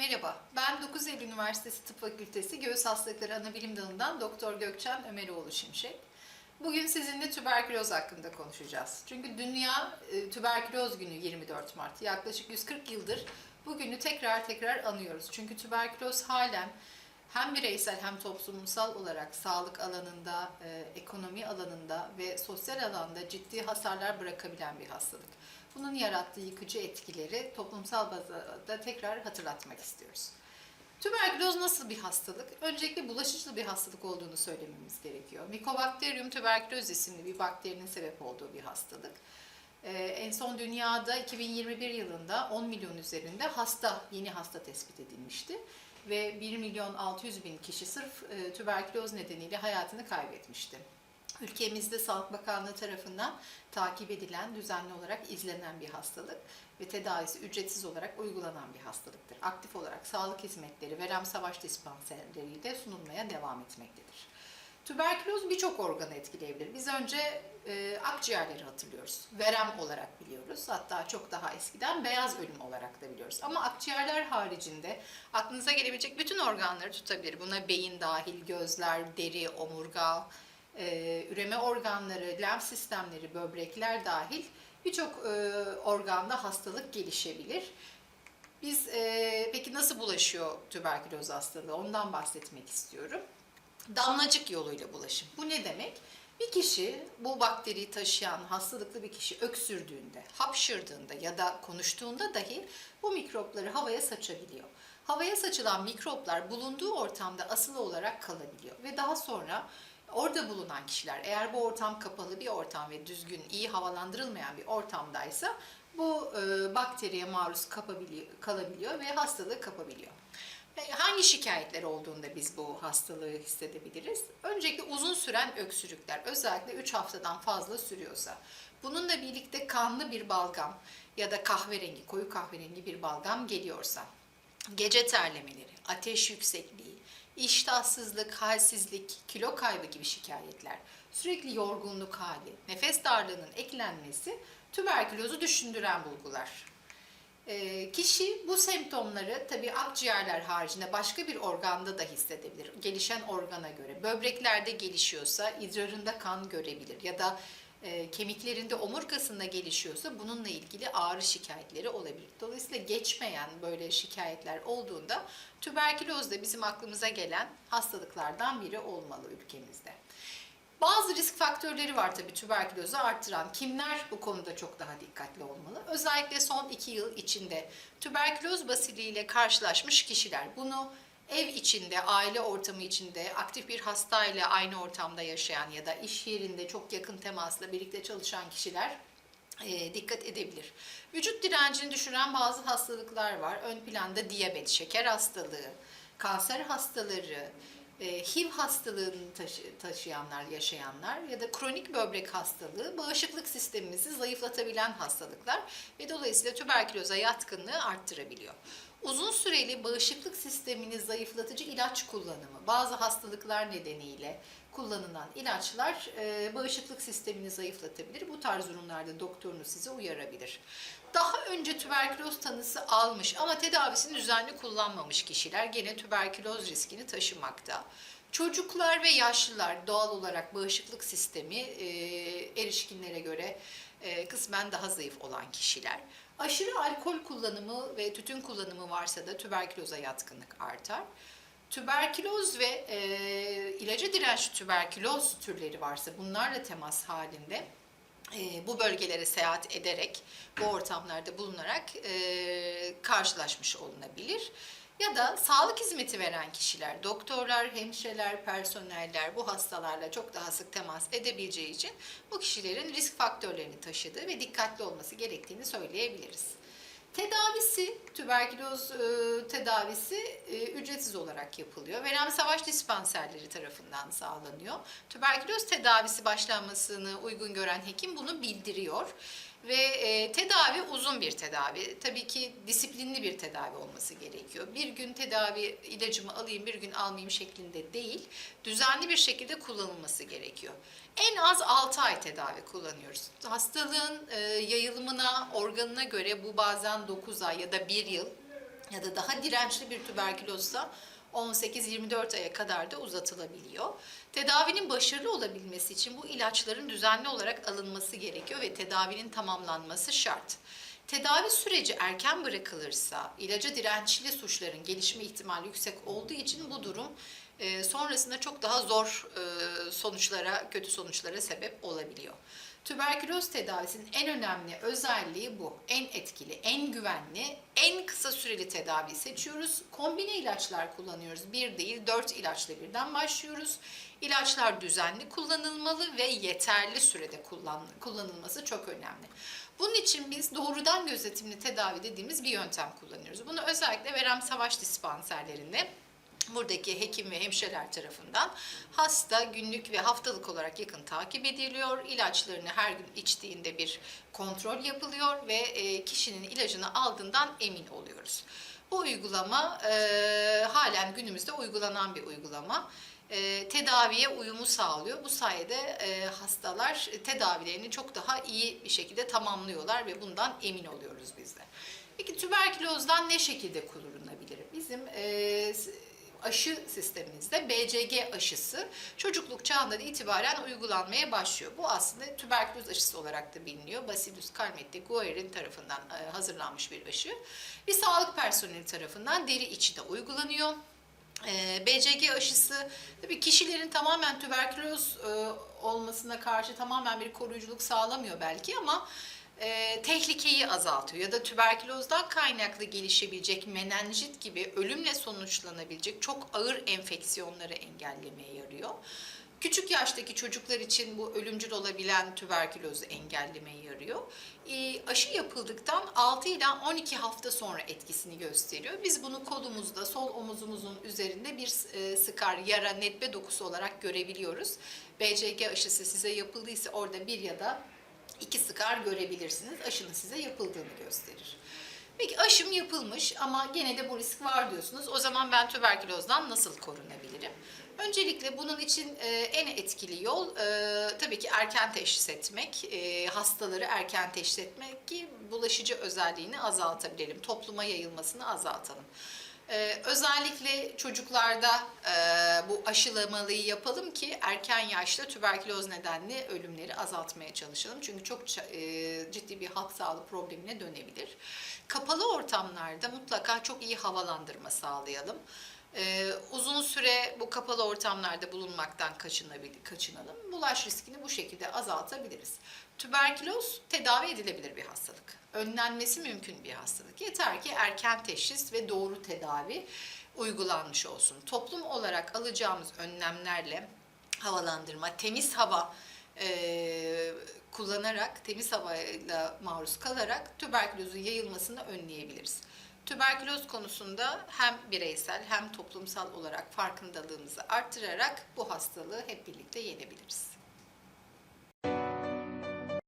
Merhaba, ben 9 Eylül Üniversitesi Tıp Fakültesi Göğüs Hastalıkları Anabilim Dalı'ndan Doktor Gökçen Ömeroğlu Şimşek. Bugün sizinle tüberküloz hakkında konuşacağız. Çünkü Dünya e, Tüberküloz Günü 24 Mart. Yaklaşık 140 yıldır bu günü tekrar tekrar anıyoruz. Çünkü tüberküloz halen hem bireysel hem toplumsal olarak sağlık alanında, e, ekonomi alanında ve sosyal alanda ciddi hasarlar bırakabilen bir hastalık. Bunun yarattığı yıkıcı etkileri toplumsal bazda tekrar hatırlatmak istiyoruz. Tüberküloz nasıl bir hastalık? Öncelikle bulaşıcı bir hastalık olduğunu söylememiz gerekiyor. Mycobacterium tuberculosis isimli bir bakterinin sebep olduğu bir hastalık. Ee, en son dünyada 2021 yılında 10 milyon üzerinde hasta, yeni hasta tespit edilmişti. Ve 1 milyon 600 bin kişi sırf e, tüberküloz nedeniyle hayatını kaybetmişti. Ülkemizde Sağlık Bakanlığı tarafından takip edilen, düzenli olarak izlenen bir hastalık ve tedavisi ücretsiz olarak uygulanan bir hastalıktır. Aktif olarak sağlık hizmetleri verem savaş dispanserleriyle sunulmaya devam etmektedir. Tüberküloz birçok organı etkileyebilir. Biz önce e, akciğerleri hatırlıyoruz. Verem olarak biliyoruz. Hatta çok daha eskiden beyaz ölüm olarak da biliyoruz. Ama akciğerler haricinde aklınıza gelebilecek bütün organları tutabilir. Buna beyin dahil, gözler, deri, omurga, e, üreme organları, lenf sistemleri, böbrekler dahil birçok e, organda hastalık gelişebilir. Biz e, peki nasıl bulaşıyor tüberküloz hastalığı? Ondan bahsetmek istiyorum. Damlacık yoluyla bulaşım. Bu ne demek? Bir kişi bu bakteriyi taşıyan hastalıklı bir kişi öksürdüğünde, hapşırdığında ya da konuştuğunda dahi bu mikropları havaya saçabiliyor. Havaya saçılan mikroplar bulunduğu ortamda asılı olarak kalabiliyor ve daha sonra orada bulunan kişiler eğer bu ortam kapalı bir ortam ve düzgün, iyi havalandırılmayan bir ortamdaysa bu e, bakteriye maruz kalabiliyor ve hastalığı kapabiliyor. E, Hangi şikayetler olduğunda biz bu hastalığı hissedebiliriz? Öncelikle uzun süren öksürükler, özellikle 3 haftadan fazla sürüyorsa. Bununla birlikte kanlı bir balgam ya da kahverengi, koyu kahverengi bir balgam geliyorsa, gece terlemeleri, ateş yüksekliği, iştahsızlık, halsizlik, kilo kaybı gibi şikayetler, sürekli yorgunluk hali, nefes darlığının eklenmesi tüberkülozu düşündüren bulgular. E, kişi bu semptomları tabii akciğerler haricinde başka bir organda da hissedebilir. Gelişen organa göre. Böbreklerde gelişiyorsa idrarında kan görebilir ya da e, kemiklerinde omurgasında gelişiyorsa bununla ilgili ağrı şikayetleri olabilir. Dolayısıyla geçmeyen böyle şikayetler olduğunda tüberküloz da bizim aklımıza gelen hastalıklardan biri olmalı ülkemizde. Bazı risk faktörleri var tabii tüberkülozu arttıran. Kimler bu konuda çok daha dikkatli olmalı? Özellikle son iki yıl içinde tüberküloz basiliyle karşılaşmış kişiler. Bunu ev içinde, aile ortamı içinde, aktif bir hastayla aynı ortamda yaşayan ya da iş yerinde çok yakın temasla birlikte çalışan kişiler e, dikkat edebilir. Vücut direncini düşüren bazı hastalıklar var. Ön planda diyabet, şeker hastalığı, kanser hastaları, e, HIV hastalığını taşı- taşıyanlar, yaşayanlar ya da kronik böbrek hastalığı bağışıklık sistemimizi zayıflatabilen hastalıklar ve dolayısıyla tüberküloza yatkınlığı arttırabiliyor. Uzun süreli bağışıklık sistemini zayıflatıcı ilaç kullanımı, bazı hastalıklar nedeniyle kullanılan ilaçlar e, bağışıklık sistemini zayıflatabilir. Bu tarz durumlarda doktorunuz size uyarabilir. Daha önce tüberküloz tanısı almış ama tedavisini düzenli kullanmamış kişiler gene tüberküloz riskini taşımakta. Çocuklar ve yaşlılar doğal olarak bağışıklık sistemi e, erişkinlere göre e, kısmen daha zayıf olan kişiler. Aşırı alkol kullanımı ve tütün kullanımı varsa da tüberküloza yatkınlık artar. Tüberküloz ve e, ilaca dirençli tüberküloz türleri varsa bunlarla temas halinde e, bu bölgelere seyahat ederek, bu ortamlarda bulunarak e, karşılaşmış olunabilir. Ya da sağlık hizmeti veren kişiler, doktorlar, hemşireler, personeller bu hastalarla çok daha sık temas edebileceği için bu kişilerin risk faktörlerini taşıdığı ve dikkatli olması gerektiğini söyleyebiliriz. Tedavisi, tüberküloz e, tedavisi e, ücretsiz olarak yapılıyor. Verem Savaş Dispanserleri tarafından sağlanıyor. Tüberküloz tedavisi başlanmasını uygun gören hekim bunu bildiriyor. Ve e, tedavi uzun bir tedavi. Tabii ki disiplinli bir tedavi olması gerekiyor. Bir gün tedavi ilacımı alayım, bir gün almayayım şeklinde değil. Düzenli bir şekilde kullanılması gerekiyor. En az 6 ay tedavi kullanıyoruz. Hastalığın e, yayılımına, organına göre bu bazen 9 ay ya da 1 yıl ya da daha dirençli bir tüberkülozsa 18-24 aya kadar da uzatılabiliyor. Tedavinin başarılı olabilmesi için bu ilaçların düzenli olarak alınması gerekiyor ve tedavinin tamamlanması şart. Tedavi süreci erken bırakılırsa ilaca dirençli suçların gelişme ihtimali yüksek olduğu için bu durum e, sonrasında çok daha zor e, sonuçlara, kötü sonuçlara sebep olabiliyor. Tüberküloz tedavisinin en önemli özelliği bu. En etkili, en güvenli, en kısa süreli tedavi seçiyoruz. Kombine ilaçlar kullanıyoruz. Bir değil, dört ilaçla birden başlıyoruz. İlaçlar düzenli kullanılmalı ve yeterli sürede kullan, kullanılması çok önemli. Bunun için biz doğrudan gözetimli tedavi dediğimiz bir yöntem kullanıyoruz. Bunu özellikle verem savaş dispanserlerinde buradaki hekim ve hemşireler tarafından hasta günlük ve haftalık olarak yakın takip ediliyor. İlaçlarını her gün içtiğinde bir kontrol yapılıyor ve e, kişinin ilacını aldığından emin oluyoruz. Bu uygulama e, halen günümüzde uygulanan bir uygulama. E, tedaviye uyumu sağlıyor. Bu sayede e, hastalar tedavilerini çok daha iyi bir şekilde tamamlıyorlar ve bundan emin oluyoruz biz de. Peki tüberkülozdan ne şekilde korunabilir? Bizim e, aşı sistemimizde BCG aşısı çocukluk çağından itibaren uygulanmaya başlıyor. Bu aslında tüberküloz aşısı olarak da biliniyor. Bacillus calmette guerin tarafından e, hazırlanmış bir aşı. Bir sağlık personeli tarafından deri içinde uygulanıyor. E, BCG aşısı tabii kişilerin tamamen tüberküloz e, olmasına karşı tamamen bir koruyuculuk sağlamıyor belki ama e, tehlikeyi azaltıyor ya da tüberkülozdan kaynaklı gelişebilecek menenjit gibi ölümle sonuçlanabilecek çok ağır enfeksiyonları engellemeye yarıyor. Küçük yaştaki çocuklar için bu ölümcül olabilen tüberkülozu engellemeye yarıyor. E, aşı yapıldıktan 6 ila 12 hafta sonra etkisini gösteriyor. Biz bunu kolumuzda, sol omuzumuzun üzerinde bir e, sıkar, yara, netbe dokusu olarak görebiliyoruz. BCG aşısı size yapıldıysa orada bir ya da iki sıkar görebilirsiniz. Aşının size yapıldığını gösterir. Peki aşım yapılmış ama gene de bu risk var diyorsunuz. O zaman ben tüberkülozdan nasıl korunabilirim? Öncelikle bunun için e, en etkili yol e, tabii ki erken teşhis etmek, e, hastaları erken teşhis etmek ki bulaşıcı özelliğini azaltabilelim, topluma yayılmasını azaltalım. Ee, özellikle çocuklarda e, bu aşılamalıyı yapalım ki erken yaşta tüberküloz nedenli ölümleri azaltmaya çalışalım. Çünkü çok e, ciddi bir halk sağlığı problemine dönebilir. Kapalı ortamlarda mutlaka çok iyi havalandırma sağlayalım. Ee, uzun süre bu kapalı ortamlarda bulunmaktan kaçınalım. Bulaş riskini bu şekilde azaltabiliriz. Tüberküloz tedavi edilebilir bir hastalık. Önlenmesi mümkün bir hastalık. Yeter ki erken teşhis ve doğru tedavi uygulanmış olsun. Toplum olarak alacağımız önlemlerle havalandırma, temiz hava e, kullanarak, temiz havayla maruz kalarak tüberkülozun yayılmasını önleyebiliriz. Tüberküloz konusunda hem bireysel hem toplumsal olarak farkındalığımızı arttırarak bu hastalığı hep birlikte yenebiliriz.